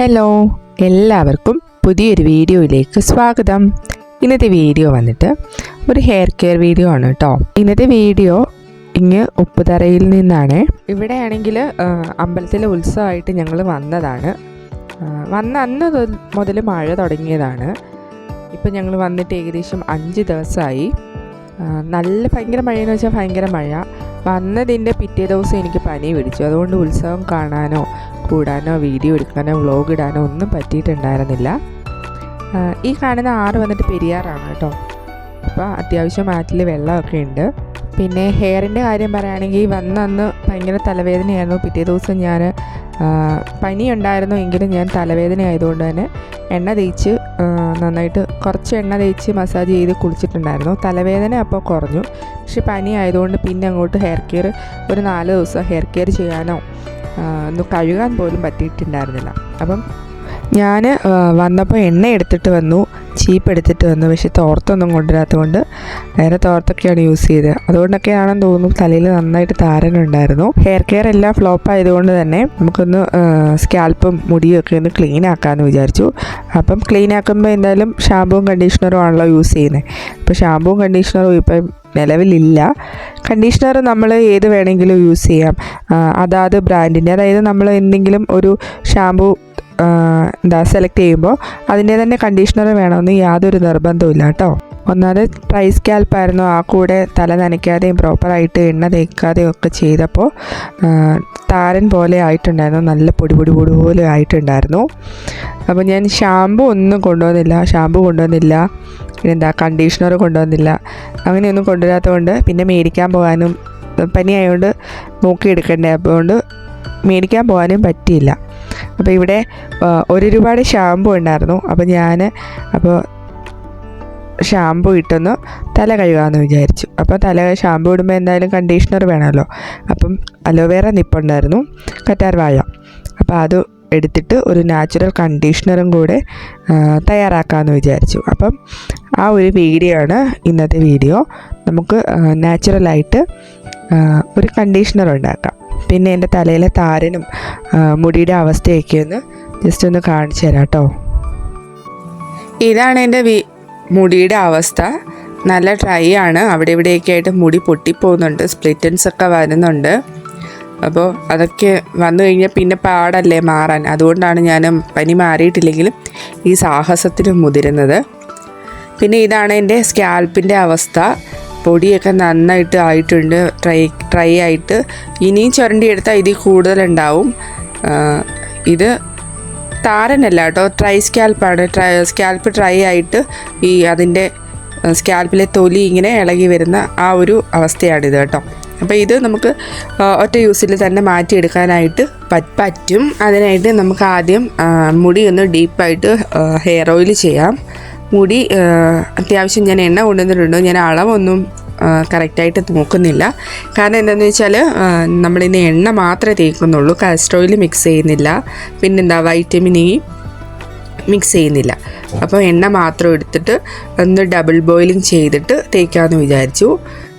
Hello എല്ലാവർക്കും പുതിയൊരു വീഡിയോയിലേക്ക് സ്വാഗതം. ഇന്നത്തെ വീഡിയോ വന്നിട്ട് ഒരു ഹെയർ കെയർ വീഡിയോ ആണ് കേട്ടോ ഇന്നത്തെ വീഡിയോ ഇങ്ങ് ഉപ്പുതറയിൽ നിന്നാണ്. ഇവിടെയാണെങ്കിൽ അമ്പലത്തിലെ ഉത്സവമായിട്ട് ഞങ്ങൾ വന്നതാണ്. വന്ന അന്ന് മുതൽ മഴ തുടങ്ങിയതാണ്. ഇപ്പം ഞങ്ങൾ വന്നിട്ട് ഏകദേശം അഞ്ച് ദിവസമായി. നല്ല ഭയങ്കര മഴയെന്ന് വെച്ചാൽ ഭയങ്കര മഴ. വന്നതിന്റെ പിറ്റേ ദിവസം എനിക്ക് പനി പിടിച്ചു. അതുകൊണ്ട് ഉത്സവം കാണാനോ കൂടാനോ വീഡിയോ എടുക്കാനോ വ്ളോഗ് ഇടാനോ ഒന്നും പറ്റിയിട്ടുണ്ടായിരുന്നില്ല. ഈ കാണുന്ന ആറ് വന്നിട്ട് പെരിയാറാണ് കേട്ടോ. അപ്പോൾ അത്യാവശ്യം ആറ്റിൽ വെള്ളമൊക്കെ ഉണ്ട്. പിന്നെ ഹെയറിന്റെ കാര്യം പറയുകയാണെങ്കിൽ വന്നന്ന് ഭയങ്കര തലവേദനയായിരുന്നു. പിറ്റേ ദിവസം ഞാൻ പനി ഉണ്ടായിരുന്നു എങ്കിലും ഞാൻ തലവേദന ആയതുകൊണ്ട് തന്നെ എണ്ണ തേച്ച് നന്നായിട്ട് കുറച്ച് എണ്ണ തേച്ച് മസാജ് ചെയ്ത് കുളിച്ചിട്ടുണ്ടായിരുന്നു. തലവേദന അപ്പോൾ കുറഞ്ഞു. പക്ഷെ പനി ആയതുകൊണ്ട് പിന്നെ അങ്ങോട്ട് ഹെയർ കെയർ ഒരു നാല് ദിവസം ഹെയർ കെയർ ചെയ്യാനോ ഒന്ന് കഴുകാൻ പോലും പറ്റിയിട്ടുണ്ടായിരുന്നില്ല. അപ്പം ഞാൻ വന്നപ്പോൾ എണ്ണ എടുത്തിട്ട് വന്നു ചീപ്പ് എടുത്തിട്ട് വന്നു പക്ഷേ തോർത്തൊന്നും കൊണ്ടുവരാത്തതുകൊണ്ട് നേരെ തോർത്തൊക്കെയാണ് യൂസ് ചെയ്തത്. അതുകൊണ്ടൊക്കെയാണെന്ന് തോന്നുന്നു തലയിൽ നന്നായിട്ട് താരനുണ്ടായിരുന്നു ഹെയർ കെയർ എല്ലാം ഫ്ലോപ്പ് ആയതുകൊണ്ട് തന്നെ നമുക്കൊന്ന് സ്കാൽപ്പും മുടിയും ഒക്കെ ഒന്ന് ക്ലീൻ ആക്കാമെന്ന് വിചാരിച്ചു. അപ്പം ക്ലീൻ ആക്കുമ്പോൾ എന്തായാലും ഷാമ്പുവും കണ്ടീഷണറും ആണല്ലോ യൂസ് ചെയ്യുന്നത് അപ്പോൾ ഷാമ്പുവും കണ്ടീഷണറും ഇപ്പം നിലവിലില്ല. കണ്ടീഷണർ നമ്മൾ ഏത് വേണമെങ്കിലും യൂസ് ചെയ്യാം. അതാത് ബ്രാൻഡിന്റെ അതായത് നമ്മൾ എന്തെങ്കിലും ഒരു ഷാമ്പു എന്താ സെലക്ട് ചെയ്യുമ്പോൾ അതിന്റെ തന്നെ കണ്ടീഷണർ വേണമെന്ന് യാതൊരു നിർബന്ധവും കേട്ടോ ഒന്നാമത് ട്രൈ സ്കാൽപ്പായിരുന്നു ആ കൂടെ തല നനയ്ക്കാതെയും പ്രോപ്പറായിട്ട് എണ്ണ തേക്കാതെയും ഒക്കെ ചെയ്തപ്പോൾ താരൻ പോലെ ആയിട്ടുണ്ടായിരുന്നു. നല്ല പൊടി പൊടി പൊടി പോലെ ആയിട്ടുണ്ടായിരുന്നു. അപ്പോൾ ഞാൻ ഷാമ്പു ഒന്നും കൊണ്ടുവന്നില്ല. ഷാമ്പു കൊണ്ടുവന്നില്ല. പിന്നെന്താ കണ്ടീഷണർ കൊണ്ടുവന്നില്ല. അങ്ങനെയൊന്നും കൊണ്ടുവരാത്തതുകൊണ്ട് പിന്നെ മേടിക്കാൻ പോകാനും പനിയായതുകൊണ്ട് മൂക്കി നോക്കിയെടുക്കണ്ടേ അതുകൊണ്ട് മേടിക്കാൻ പോകാനും പറ്റിയില്ല. അപ്പോൾ ഇവിടെ ഒരു ഒരുപാട് ഷാമ്പു ഉണ്ടായിരുന്നു. അപ്പോൾ ഞാൻ അപ്പോൾ ഷാമ്പു ഇട്ടൊന്ന് തല കഴുകാമെന്ന് വിചാരിച്ചു. അപ്പോൾ തല ഷാമ്പു ഇടുമ്പോൾ എന്തായാലും കണ്ടീഷണർ വേണമല്ലോ. അപ്പം അലോവേറ നിപ്പുണ്ടായിരുന്നു കറ്റാർ വാഴ അപ്പോൾ അത് എടുത്തിട്ട് ഒരു നാച്ചുറൽ കണ്ടീഷണറും കൂടെ തയ്യാറാക്കാമെന്ന് വിചാരിച്ചു. അപ്പം ആ ഒരു വീഡിയോ ആണ് ഇന്നത്തെ വീഡിയോ. നമുക്ക് നാച്ചുറലായിട്ട് ഒരു കണ്ടീഷണർ ഉണ്ടാക്കാം. പിന്നെ എന്റെ തലയിലെ താരനും മുടിയുടെ അവസ്ഥയൊക്കെ ഒന്ന് ജസ്റ്റ് ഒന്ന് കാണിച്ചു തരാം കേട്ടോ. ഇതാണ് എന്റെ വീ മുടിയുടെ അവസ്ഥ. നല്ല ഡ്രൈ ആണ്. അവിടെ ഇവിടെയൊക്കെ ആയിട്ട് മുടി പൊട്ടിപ്പോകുന്നുണ്ട്. സ്പ്ലിറ്റൻസ് ഒക്കെ വരുന്നുണ്ട്. അപ്പോൾ അതൊക്കെ വന്നു കഴിഞ്ഞാൽ പിന്നെ പാടല്ലേ മാറാൻ. അതുകൊണ്ടാണ് ഞാൻ പനി മാറിയിട്ടില്ലെങ്കിലും ഈ സാഹസത്തിന് മുതിരുന്നത്. പിന്നെ ഇതാണ് എന്റെ സ്കാൽപ്പിന്റെ അവസ്ഥ. പൊടിയൊക്കെ നന്നായിട്ട് ആയിട്ടുണ്ട്. ട്രൈ ട്രൈ ആയിട്ട് ഇനിയും ചുരണ്ടിയെടുത്താൽ ഇതിൽ കൂടുതലുണ്ടാവും. ഇത് താരനല്ല കേട്ടോ. ട്രൈ സ്കാൽപ്പാണ്. ട്രൈ സ്കാൽപ്പ് ട്രൈ ആയിട്ട് ഈ അതിന്റെ സ്കാൽപ്പിലെ തൊലി ഇങ്ങനെ ഇളകി വരുന്ന ആ ഒരു അവസ്ഥയാണിത് കേട്ടോ. അപ്പോൾ ഇത് നമുക്ക് ഒറ്റ യൂസിൽ തന്നെ മാറ്റിയെടുക്കാനായിട്ട് പറ്റ്. അതിനായിട്ട് നമുക്ക് ആദ്യം മുടി ഒന്ന് ഡീപ്പായിട്ട് ഹെയർ ഓയിൽ ചെയ്യാം. മുടി അത്യാവശ്യം ഞാൻ എണ്ണ കൊണ്ടുവന്നിട്ടുണ്ട്. ഞാൻ അളവൊന്നും കറക്റ്റായിട്ട് നോക്കുന്നില്ല. കാരണം എന്താണെന്ന് വെച്ചാൽ നമ്മളിന്ന് എണ്ണ മാത്രമേ തേക്കുന്നുള്ളൂ. കാസ്റ്റർ ഓയിൽ മിക്സ് ചെയ്യുന്നില്ല. പിന്നെന്താ വൈറ്റമിൻ ഇ മിക്സ് ചെയ്യുന്നില്ല. അപ്പോൾ എണ്ണ മാത്രം എടുത്തിട്ട് ഒന്ന് ഡബിൾ ബോയിലിംഗ് ചെയ്തിട്ട് തേക്കാമെന്ന് വിചാരിച്ചു.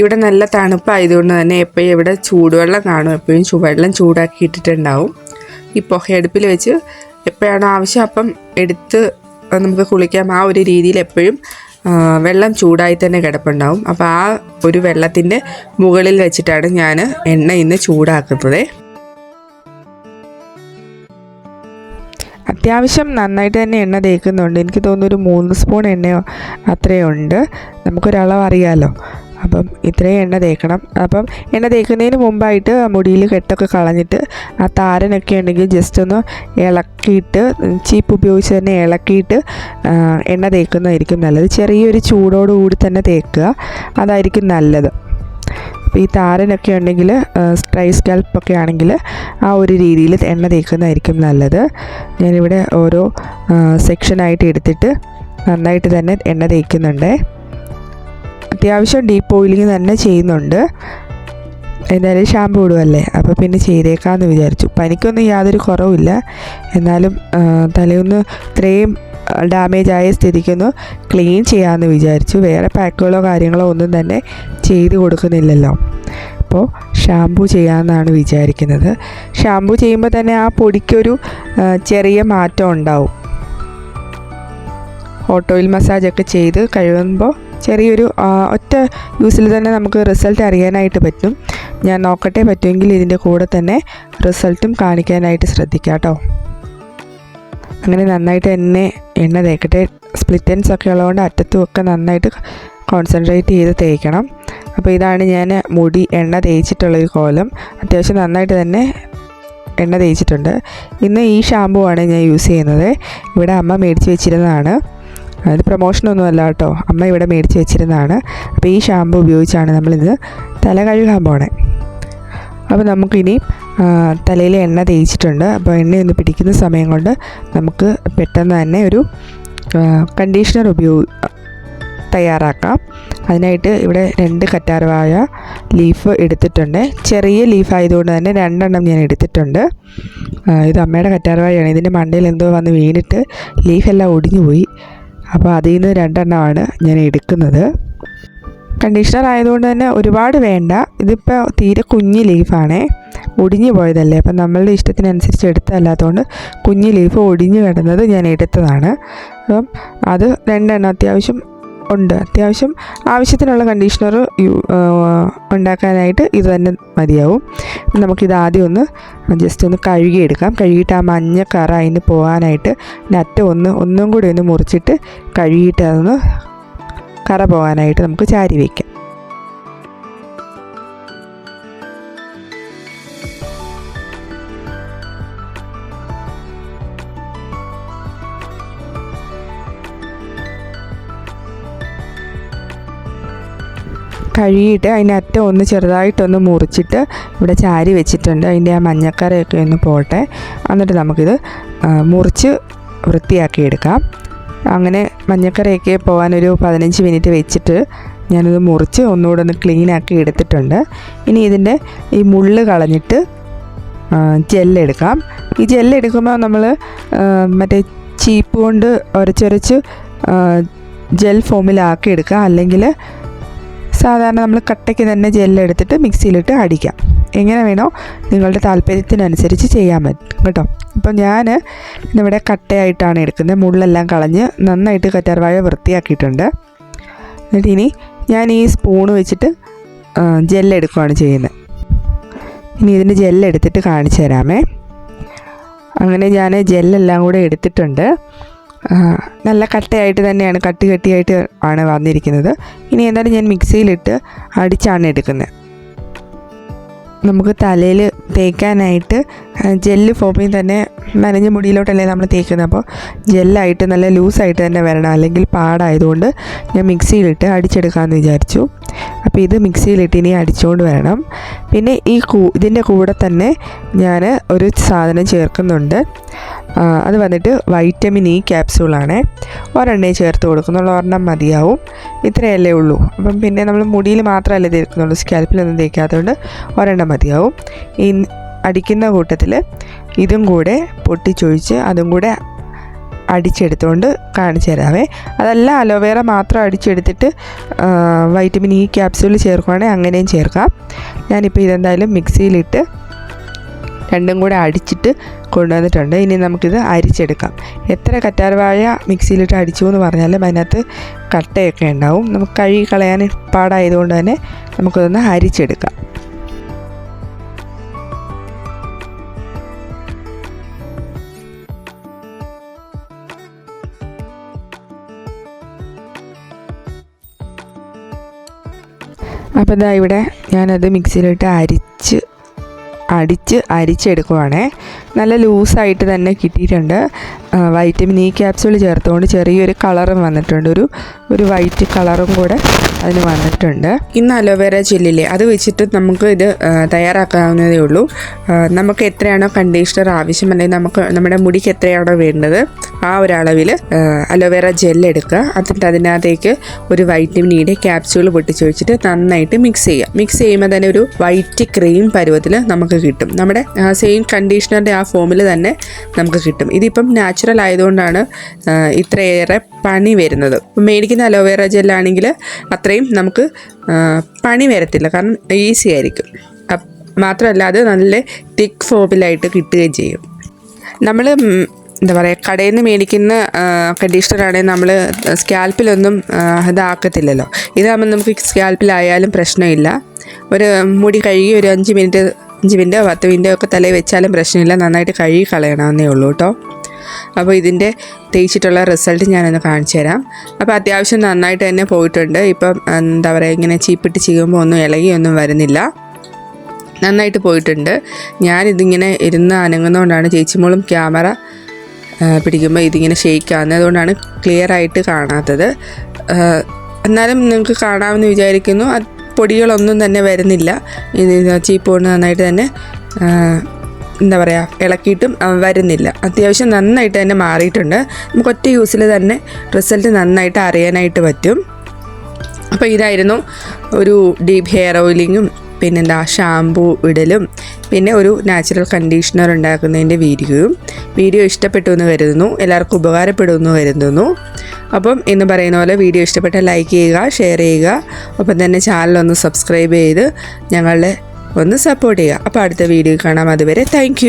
ഇവിടെ നല്ല തണുപ്പായതുകൊണ്ട് തന്നെ എപ്പോഴും ഇവിടെ ചൂടുവെള്ളം കാണും. എപ്പോഴും ചൂടുവെള്ളം വെള്ളം ചൂടാക്കി ഇട്ടിട്ടുണ്ടാവും ഈ പുകയടുപ്പിൽ വെച്ച് എപ്പോഴാണ് ആവശ്യം അപ്പം എടുത്ത് നമുക്ക് കുളിക്കാം. ആ ഒരു രീതിയിൽ എപ്പോഴും വെള്ളം ചൂടായി തന്നെ കിടപ്പുണ്ടാവും. അപ്പോൾ ആ ഒരു വെള്ളത്തിന്റെ മുകളിൽ വെച്ചിട്ടാണ് ഞാൻ എണ്ണ ഇന്ന് ചൂടാക്കുന്നത്. അത്യാവശ്യം നന്നായിട്ട് തന്നെ എണ്ണ തേക്കുന്നുണ്ട്. എനിക്ക് തോന്നുന്നു ഒരു മൂന്ന് സ്പൂൺ എണ്ണയോ അത്രയും ഉണ്ട്. നമുക്കൊരളവ് അറിയാമല്ലോ അപ്പം ഇത്രയും എണ്ണ തേക്കണം. അപ്പം എണ്ണ തേക്കുന്നതിന് മുമ്പായിട്ട് മുടിയിൽ കെട്ടൊക്കെ കളഞ്ഞിട്ട് ആ താരനൊക്കെ ഉണ്ടെങ്കിൽ ജസ്റ്റ് ഒന്ന് ഇളക്കിയിട്ട് ചീപ്പ് ഉപയോഗിച്ച് തന്നെ ഇളക്കിയിട്ട് എണ്ണ തേക്കുന്നതായിരിക്കും നല്ലത്. ചെറിയൊരു ചൂടോടുകൂടി തന്നെ തേക്കുക. അതായിരിക്കും നല്ലത്. ഈ താരനൊക്കെ ഉണ്ടെങ്കിൽ സ്ട്രൈ സ്കാൽപ്പൊക്കെ ആണെങ്കിൽ ആ ഒരു രീതിയിൽ എണ്ണ തേക്കുന്നതായിരിക്കും നല്ലത്. ഞാനിവിടെ ഓരോ സെക്ഷനായിട്ട് എടുത്തിട്ട് നന്നായിട്ട് തന്നെ എണ്ണ തേക്കുന്നുണ്ട്. അത്യാവശ്യം ഡീപ്പ് ഓയിലിംഗ് തന്നെ ചെയ്യുന്നുണ്ട്. എന്തായാലും ഷാമ്പു ഇടുമല്ലേ അപ്പോൾ പിന്നെ ചെയ്തേക്കാമെന്ന് വിചാരിച്ചു. പനിക്കൊന്നും യാതൊരു കുറവില്ല എന്നാലും തലയൊന്ന് ഇത്രയും ഡാമേജ് ആയ സ്ഥിതിക്കൊന്ന് ക്ലീൻ ചെയ്യാമെന്ന് വിചാരിച്ചു. വേറെ പാക്കുകളോ കാര്യങ്ങളോ ഒന്നും തന്നെ ചെയ്ത് കൊടുക്കുന്നില്ലല്ലോ. അപ്പോൾ ഷാമ്പു ചെയ്യാമെന്നാണ് വിചാരിക്കുന്നത്. ഷാമ്പു ചെയ്യുമ്പോൾ തന്നെ ആ പൊടിക്കൊരു ചെറിയ മാറ്റം ഉണ്ടാവും. ഓട്ടോയിൽ മസാജൊക്കെ ചെയ്ത് കഴുകുമ്പോൾ ചെറിയൊരു ഒറ്റ യൂസിൽ തന്നെ നമുക്ക് റിസൾട്ട് അറിയാനായിട്ട് പറ്റും. ഞാൻ നോക്കട്ടെ പറ്റുമെങ്കിൽ ഇതിന്റെ കൂടെ തന്നെ റിസൾട്ടും കാണിക്കാനായിട്ട് ശ്രദ്ധിക്കാം കേട്ടോ. അങ്ങനെ നന്നായിട്ട് എന്നെ എണ്ണ തേക്കട്ടെ. സ്പ്ലിറ്റ് എൻസ് ഒക്കെ ഉള്ളതുകൊണ്ട് അറ്റത്തും ഒക്കെ നന്നായിട്ട് കോൺസെൻട്രേറ്റ് ചെയ്ത് തേക്കണം. അപ്പോൾ ഇതാണ് ഞാൻ മുടി എണ്ണ തേച്ചിട്ടുള്ളൊരു കോലം. അത്യാവശ്യം നന്നായിട്ട് തന്നെ എണ്ണ തേച്ചിട്ടുണ്ട്. ഇന്ന് ഈ ഷാമ്പു ആണ് ഞാൻ യൂസ് ചെയ്യുന്നത്. ഇവിടെ അമ്മ മേടിച്ച് വെച്ചിരുന്നതാണ്. അത് പ്രൊമോഷനൊന്നും അല്ല കേട്ടോ. അമ്മ ഇവിടെ മേടിച്ച് വെച്ചിരുന്നതാണ്. അപ്പോൾ ഈ ഷാമ്പു ഉപയോഗിച്ചാണ് നമ്മളിത് തല കഴുകാൻ പോണേ. അപ്പോൾ നമുക്കിനി തലയിൽ എണ്ണ തേച്ചിട്ടുണ്ട്. അപ്പോൾ എണ്ണ എണ്ണയൊന്ന് പിടിക്കുന്ന സമയം കൊണ്ട് നമുക്ക് പെട്ടെന്ന് തന്നെ ഒരു കണ്ടീഷണർ ഉപയോഗ തയ്യാറാക്കാം. അതിനായിട്ട് ഇവിടെ രണ്ട് കറ്റാർവായ ലീഫ് എടുത്തിട്ടുണ്ട്. ചെറിയ ലീഫ് ആയതുകൊണ്ട് തന്നെ രണ്ടെണ്ണം ഞാൻ എടുത്തിട്ടുണ്ട്. ഇത് അമ്മയുടെ കറ്റാർവാഴയാണ്. ഇതിന്റെ മണ്ടയിൽ എന്തോ വന്ന് വീണിട്ട് ലീഫെല്ലാം ഒടിഞ്ഞു പോയി അപ്പോൾ അതിൽ നിന്ന് രണ്ടെണ്ണമാണ് ഞാൻ എടുക്കുന്നത്. കണ്ടീഷണർ ആയതുകൊണ്ട് തന്നെ ഒരുപാട് വേണ്ട. ഇതിപ്പോൾ തീരെ കുഞ്ഞ് ലീഫാണേ ഒടിഞ്ഞു പോയതല്ലേ. അപ്പം നമ്മളുടെ ഇഷ്ടത്തിനനുസരിച്ച് എടുത്തല്ലാത്തതുകൊണ്ട് കുഞ്ഞ് ലീഫ് ഒടിഞ്ഞു കിടന്നത് ഞാൻ എടുത്തതാണ്. അപ്പം അത് രണ്ടെണ്ണം അത്യാവശ്യം ഉണ്ട്. അത്യാവശ്യം ആവശ്യത്തിനുള്ള കണ്ടീഷണർ ഉണ്ടാക്കാനായിട്ട് ഇത് തന്നെ മതിയാവും. നമുക്കിത് ആദ്യം ഒന്ന് ജസ്റ്റ് ഒന്ന് കഴുകിയെടുക്കാം. കഴുകിയിട്ട് ആ മഞ്ഞ കറ അതിന് പോകാനായിട്ട് അതിന്റെ ഒന്ന് ഒന്നും കൂടി ഒന്ന് മുറിച്ചിട്ട് കഴുകിയിട്ട് അതൊന്ന് കറ പോകാനായിട്ട് നമുക്ക് ചാരി വയ്ക്കാം കഴുകിയിട്ട് അതിന്റെ അറ്റം ഒന്ന് ചെറുതായിട്ടൊന്ന് മുറിച്ചിട്ട് ഇവിടെ ചാരി വെച്ചിട്ടുണ്ട്. അതിന്റെ ആ മഞ്ഞക്കറയൊക്കെ ഒന്ന് പോട്ടെ. എന്നിട്ട് നമുക്കിത് മുറിച്ച് വൃത്തിയാക്കി എടുക്കാം അങ്ങനെ മഞ്ഞക്കറയൊക്കെ പോകാനൊരു പതിനഞ്ച് മിനിറ്റ് വെച്ചിട്ട് ഞാനത് മുറിച്ച് ഒന്നുകൂടെ ഒന്ന് ക്ലീൻ ആക്കി എടുത്തിട്ടുണ്ട്. ഇനി ഇതിന്റെ ഈ മുള്ള് കളഞ്ഞിട്ട് ജെല്ലെടുക്കാം. ഈ ജെല്ലെടുക്കുമ്പോൾ നമ്മൾ മറ്റേ ചീപ്പ് കൊണ്ട് ഉരച്ചുരച്ച് ജെൽ ഫോമിലാക്കി എടുക്കുക അല്ലെങ്കിൽ സാധാരണ നമ്മൾ കട്ടയ്ക്ക് തന്നെ ജെല്ലെടുത്തിട്ട് മിക്സിയിലിട്ട് അടിക്കാം. എങ്ങനെ വേണോ നിങ്ങളുടെ താല്പര്യത്തിനനുസരിച്ച് ചെയ്യാൻ പറ്റും കേട്ടോ? അപ്പോൾ ഞാൻ ഇവിടെ കട്ടയായിട്ടാണ് എടുക്കുന്നത്. മുള്ളെല്ലാം കളഞ്ഞ് നന്നായിട്ട് കറ്റാർവാഴ വൃത്തിയാക്കിയിട്ടുണ്ട്. എന്നിട്ട് ഇനി ഞാൻ ഈ സ്പൂണ് വെച്ചിട്ട് ജെല്ലെടുക്കുകയാണ് ചെയ്യുന്നത്. ഇനി ഇതിന്റെ ജെല്ലെടുത്തിട്ട് കാണിച്ചു തരാമേ. അങ്ങനെ ഞാൻ ജെല്ലെല്ലാം കൂടെ എടുത്തിട്ടുണ്ട്. നല്ല കട്ടയായിട്ട് തന്നെയാണ് കട്ട് കട്ടിയായിട്ട് ആണ് വന്നിരിക്കുന്നത്. ഇനി എന്തായാലും ഞാൻ മിക്സിയിലിട്ട് അടിച്ചാണ് എടുക്കുന്നത്. നമുക്ക് തലയിൽ തേക്കാനായിട്ട് ജെല്ല് ഫോമിൽ തന്നെ നനഞ്ഞ മുടിയിലോട്ടല്ലേ നമ്മൾ തേക്കുന്നത്. അപ്പോൾ ജെല്ലായിട്ട് നല്ല ലൂസായിട്ട് തന്നെ വരണം. അല്ലെങ്കിൽ പാടായതുകൊണ്ട് ഞാൻ മിക്സിയിലിട്ട് അടിച്ചെടുക്കാമെന്ന് വിചാരിച്ചു. അപ്പോൾ ഇത് മിക്സിയിലിട്ട് ഇനി അടിച്ചുകൊണ്ട് വരണം. പിന്നെ ഈ കൂ ഇതിന്റെ കൂടെ തന്നെ ഞാൻ ഒരു സാധനം ചേർക്കുന്നുണ്ട്. അത് വന്നിട്ട് വൈറ്റമിൻ ഇ ക്യാപ്സ്യൂളാണ്. ഒരെണ്ണേ ചേർത്ത് കൊടുക്കുന്നുള്ളൂ. ഒരെണ്ണം മതിയാവും. ഇത്രയല്ലേ ഉള്ളൂ. അപ്പം പിന്നെ നമ്മൾ മുടിയിൽ മാത്രമല്ലേ തേക്കുന്നുള്ളൂ. സ്കാൽപ്പിലൊന്നും തേക്കാത്തതുകൊണ്ട് ഒരെണ്ണം മതിയാവും. ഈ അടിക്കുന്ന കൂട്ടത്തിൽ ഇതും കൂടെ പൊട്ടിച്ചൊഴിച്ച് അതും കൂടെ അടിച്ചെടുത്തുകൊണ്ട് കാണിച്ചു തരാവേ. അതല്ല അലോവേറ മാത്രം അടിച്ചെടുത്തിട്ട് വൈറ്റമിൻ ഇ ക്യാപ്സ്യൂൾ ചേർക്കുവാണെങ്കിൽ അങ്ങനെയും ചേർക്കാം. ഞാനിപ്പോൾ ഇതെന്തായാലും മിക്സിയിലിട്ട് രണ്ടും കൂടെ അടിച്ചിട്ട് കൊണ്ടുവന്നിട്ടുണ്ട്. ഇനി നമുക്കിത് അരിച്ചെടുക്കാം. എത്ര കറ്റാർവാഴ മിക്സിയിലിട്ട് അടിച്ചു എന്ന് പറഞ്ഞാലും അതിനകത്ത് കട്ടയൊക്കെ ഉണ്ടാവും. നമുക്ക് കഴുകി കളയാൻ പാടായതുകൊണ്ട് തന്നെ നമുക്കതൊന്ന് അരിച്ചെടുക്കാം. അപ്പോൾ ഇതാ ഇവിടെ ഞാനത് മിക്സിയിലിട്ട് അരിച്ച് അടിച്ച് അരിച്ചെടുക്കുവാണേ. നല്ല ലൂസായിട്ട് തന്നെ കിട്ടിയിട്ടുണ്ട്. വൈറ്റമിൻ ഇ ക്യാപ്സ്യൂൾ ചേർത്തുകൊണ്ട് ചെറിയൊരു കളറും വന്നിട്ടുണ്ട്. ഒരു ഒരു വൈറ്റ് കളറും കൂടെ അതിന് വന്നിട്ടുണ്ട്. ഇന്ന് അലോവേര ജെല്ലില്ലേ? അത് വെച്ചിട്ട് നമുക്ക് ഇത് തയ്യാറാക്കാവുന്നതേ ഉള്ളൂ. നമുക്ക് എത്രയാണോ കണ്ടീഷണർ ആവശ്യം അല്ലെങ്കിൽ നമുക്ക് നമ്മുടെ മുടിക്ക് എത്രയാണോ വേണ്ടത് ആ ഒരളവിൽ അലോവേര ജെൽ എടുക്കുക. എന്നിട്ട് അതിനകത്തേക്ക് ഒരു വൈറ്റമിൻ ഇയുടെ ക്യാപ്സ്യൂൾ പൊട്ടിച്ച് വെച്ചിട്ട് നന്നായിട്ട് മിക്സ് ചെയ്യുക. മിക്സ് ചെയ്യുമ്പോൾ തന്നെ ഒരു വൈറ്റ് ക്രീം പരുവത്തിൽ നമുക്ക് കിട്ടും. നമ്മുടെ സെയിം കണ്ടീഷണറിന്റെ ആ ഫോമിൽ തന്നെ നമുക്ക് കിട്ടും. ഇതിപ്പം നാച്ചുറൽ ആയതുകൊണ്ടാണ് ഇത്രയേറെ പണി വരുന്നത്. മേടിക്കുന്ന അലോവേറ ജെല്ലാണെങ്കിൽ അത്രയും നമുക്ക് പണി വരത്തില്ല. കാരണം ഈസി ആയിരിക്കും. മാത്രമല്ല അത് നല്ല തിക്ക് ഫോമിലായിട്ട് കിട്ടുകയും ചെയ്യും. നമ്മൾ എന്താ പറയുക കടയിൽ നിന്ന് മേടിക്കുന്ന കണ്ടീഷണറാണെങ്കിൽ നമ്മൾ സ്കാൽപ്പിലൊന്നും ഇതാക്കത്തില്ലല്ലോ. ഇതാകുമ്പോൾ നമുക്ക് സ്കാൽപ്പിലായാലും പ്രശ്നമില്ല. ഒരു മുടി കഴുകി ഒരു അഞ്ച് മിനിറ്റ് അഞ്ച് മിനിറ്റോ പത്ത് മിനിറ്റോ ഒക്കെ തലയിൽ വെച്ചാലും പ്രശ്നമില്ല. നന്നായിട്ട് കഴുകി കളയണമെന്നേ ഉള്ളൂ കേട്ടോ. അപ്പോൾ ഇതിന്റെ തേച്ചിട്ടുള്ള റിസൾട്ട് ഞാനൊന്ന് കാണിച്ചു തരാം. അപ്പോൾ അത്യാവശ്യം നന്നായിട്ട് തന്നെ പോയിട്ടുണ്ട്. ഇപ്പം എന്താ പറയുക ഇങ്ങനെ ചീപ്പിട്ട് ചെയ്യുമ്പോൾ ഒന്നും ഇളകിയൊന്നും വരുന്നില്ല. നന്നായിട്ട് പോയിട്ടുണ്ട്. ഞാനിതിങ്ങനെ ഇരുന്ന് അനങ്ങുന്നതുകൊണ്ടാണ് ചേച്ചിമോളും ക്യാമറ പിടിക്കുമ്പോൾ ഇതിങ്ങനെ ഷെയ്ക്ക് ആകുന്നത് അതുകൊണ്ടാണ് ക്ലിയർ ആയിട്ട് കാണാത്തത്. എന്നാലും നിങ്ങൾക്ക് കാണാമെന്ന് വിചാരിക്കുന്നു. പൊടികളൊന്നും തന്നെ വരുന്നില്ല. ഇത് ചീപ്പ് കൊണ്ട് നന്നായിട്ട് തന്നെ എന്താ പറയുക ഇളക്കിയിട്ടും വരുന്നില്ല. അത്യാവശ്യം നന്നായിട്ട് തന്നെ മാറിയിട്ടുണ്ട്. നമുക്ക് ഒറ്റ യൂസിൽ തന്നെ റിസൾട്ട് നന്നായിട്ട് അറിയാനായിട്ട് പറ്റും. അപ്പോൾ ഇതായിരുന്നു ഒരു ഡീപ് ഹെയർ ഓയിലിങ്ങും പിന്നെന്താ ഷാമ്പൂ ഇടലും പിന്നെ ഒരു നാച്ചുറൽ കണ്ടീഷണർ ഉണ്ടാക്കുന്നതിന്റെ വീഡിയോയും. വീഡിയോ ഇഷ്ടപ്പെട്ടു എന്ന് കരുതുന്നു എല്ലാവർക്കും ഉപകാരപ്പെടുമെന്ന് കരുതുന്നു. അപ്പം എന്ന് പറയുന്ന പോലെ വീഡിയോ ഇഷ്ടപ്പെട്ടാൽ ലൈക്ക് ചെയ്യുക ഷെയർ ചെയ്യുക ഒപ്പം തന്നെ ചാനൽ ഒന്ന് സബ്സ്ക്രൈബ് ചെയ്ത് ഞങ്ങളെ ഒന്ന് സപ്പോർട്ട് ചെയ്യുക. അപ്പോൾ അടുത്ത വീഡിയോ കാണാം. അതുവരെ താങ്ക്